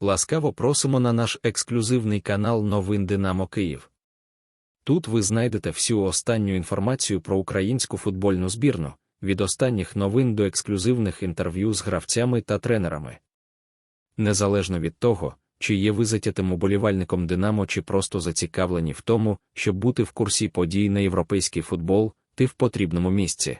Ласкаво просимо на наш ексклюзивний канал Новин Динамо Київ. Тут ви знайдете всю останню інформацію про українську футбольну збірну, від останніх новин до ексклюзивних інтерв'ю з гравцями та тренерами. Незалежно від того, чи є ви затятим уболівальником Динамо чи просто зацікавлені в тому, щоб бути в курсі подій на європейський футбол, ти в потрібному місці.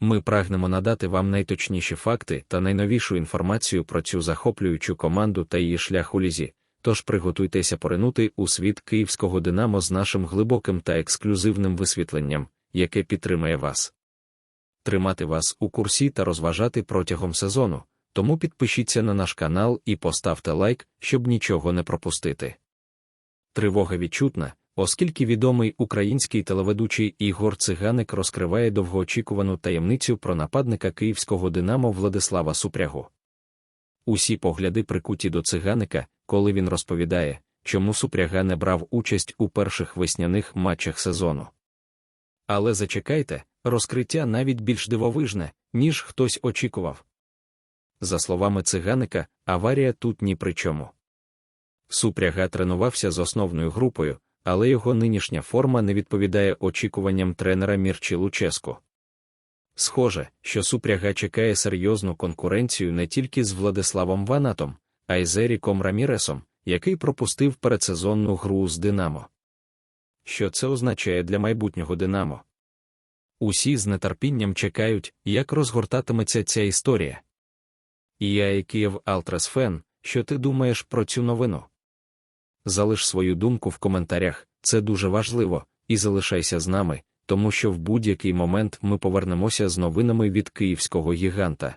Ми прагнемо надати вам найточніші факти та найновішу інформацію про цю захоплюючу команду та її шлях у лізі, тож приготуйтеся поринути у світ київського Динамо з нашим глибоким та ексклюзивним висвітленням, яке підтримає вас. Тримати вас у курсі та розважати протягом сезону, тому підпишіться на наш канал і поставте лайк, щоб нічого не пропустити. Тривога відчутна, оскільки відомий український телеведучий Ігор Циганик розкриває довгоочікувану таємницю про нападника київського Динамо Владислава Супрягу. Усі погляди прикуті до циганика, коли він розповідає, чому Супряга не брав участь у перших весняних матчах сезону. Але зачекайте, розкриття навіть більш дивовижне, ніж хтось очікував. За словами циганика, аварія тут ні при чому. Супряга тренувався з основною групою, але його нинішня форма не відповідає очікуванням тренера Мірчі Луческо. Схоже, що супряга чекає серйозну конкуренцію не тільки з Владиславом Ванатом, а й з Еріком Раміресом, який пропустив передсезонну гру з Динамо. Що це означає для майбутнього Динамо? Усі з нетерпінням чекають, як розгортатиметься ця історія. І я, і Київ Алтрас Фен, що ти думаєш про цю новину? Залиш свою думку в коментарях, це дуже важливо, і залишайся з нами, тому що в будь-який момент ми повернемося з новинами від київського гіганта.